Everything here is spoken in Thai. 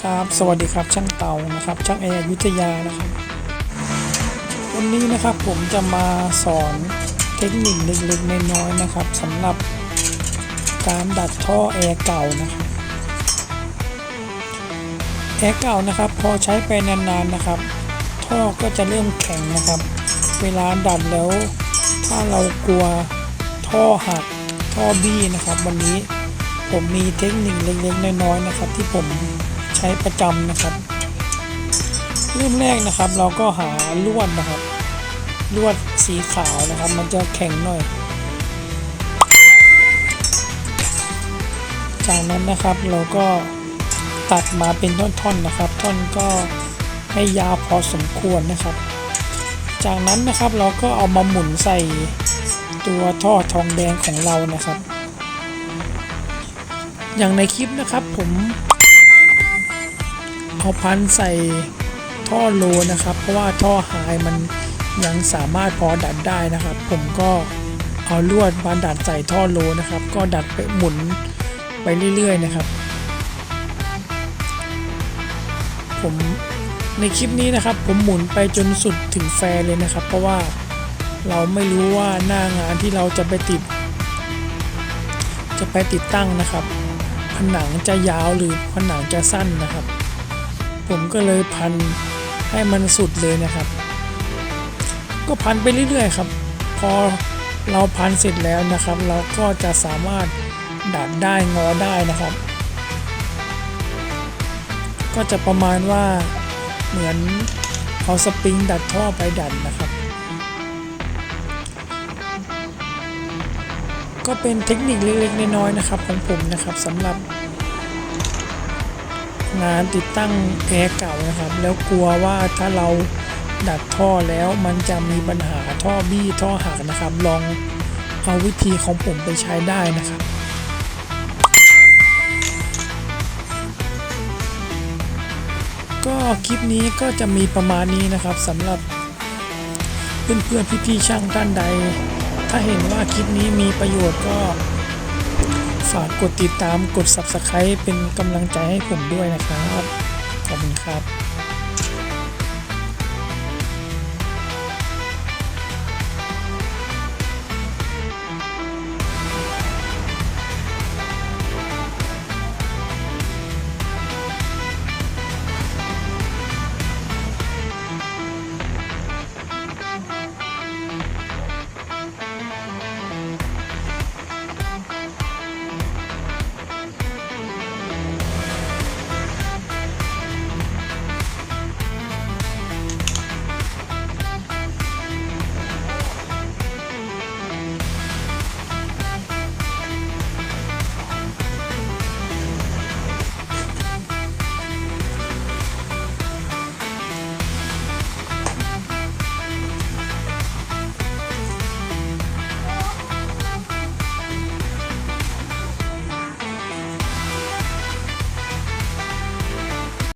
ครับ สวัสดีครับช่างเต่านะครับ ช่างแอร์ยุธยานะครับ วันนี้นะครับผมจะมาสอนเทคนิคเล็กๆน้อยๆนะครับสำหรับการดัดท่อแอร์เก่านะครับแอร์เก่านะครับ พอใช้ไปนานๆนะครับ ท่อก็จะเริ่มแข็งนะครับ เวลาดัดแล้ว ถ้าเรากลัวท่อหักท่อบี้นะครับ วันนี้ ผมมีเทคนิคเล็กๆน้อยๆนะครับ ที่ผมใช้ประจำนะครับ เริ่มแรกนะครับ เราก็หาลวดนะครับ ลวดสีขาวนะครับ มันจะแข็งหน่อย จากนั้นนะครับเราก็ตัดมาเป็นท่อนๆนะครับ ท่อนก็ให้ยาวพอสมควรนะครับ จากนั้นนะครับเราก็เอามาหมุนใส่ตัวท่อทองแดงของเรานะครับ อย่างในคลิปนะครับผมเอาพันใส่ท่อโลนะครับ เพราะว่าท่อหายมันยังสามารถพอดัดได้นะครับ ผมก็เอาลวดมาดัดใส่ท่อโลนะครับ ก็ดัดไปหมุนไปเรื่อย ๆ นะครับ ผมในคลิปนี้นะครับ ผมหมุนไปจนสุดถึงแฟร์เลยนะครับ เพราะว่าเราไม่รู้ว่าหน้างานที่เราจะไปติด จะไปติดตั้งนะครับ ผนังจะยาวหรือผนังจะสั้นนะครับ ผมก็เลยพันให้มันสุดเลยนะครับ ก็พันไปเรื่อยๆครับ พอเราพันเสร็จแล้วนะครับ เราก็จะสามารถดัดได้งอได้นะครับ ก็จะประมาณว่าเหมือนเอาสปริงดัดท่อไปดัดนะครับ ก็เป็นเทคนิคเล็กๆน้อยๆนะครับของผมนะครับสำหรับงานติดตั้งแอร์เก่านะครับ แล้วกลัวว่าถ้าเราดัดท่อแล้วมันจะมีปัญหาท่อบี้ท่อหักนะครับ ลองเอาวิธีของผมไปใช้ได้นะครับก็คลิปนี้ก็จะมีประมาณนี้นะครับสำหรับเพื่อนๆพี่ๆช่างท่านใดาเห็นว่าคลิปนี้มีประโยชน์ก็ ฝากกดติดตามกด Subscribe เป็นกำลังใจให้ผมด้วยนะครับ ขอบคุณครับ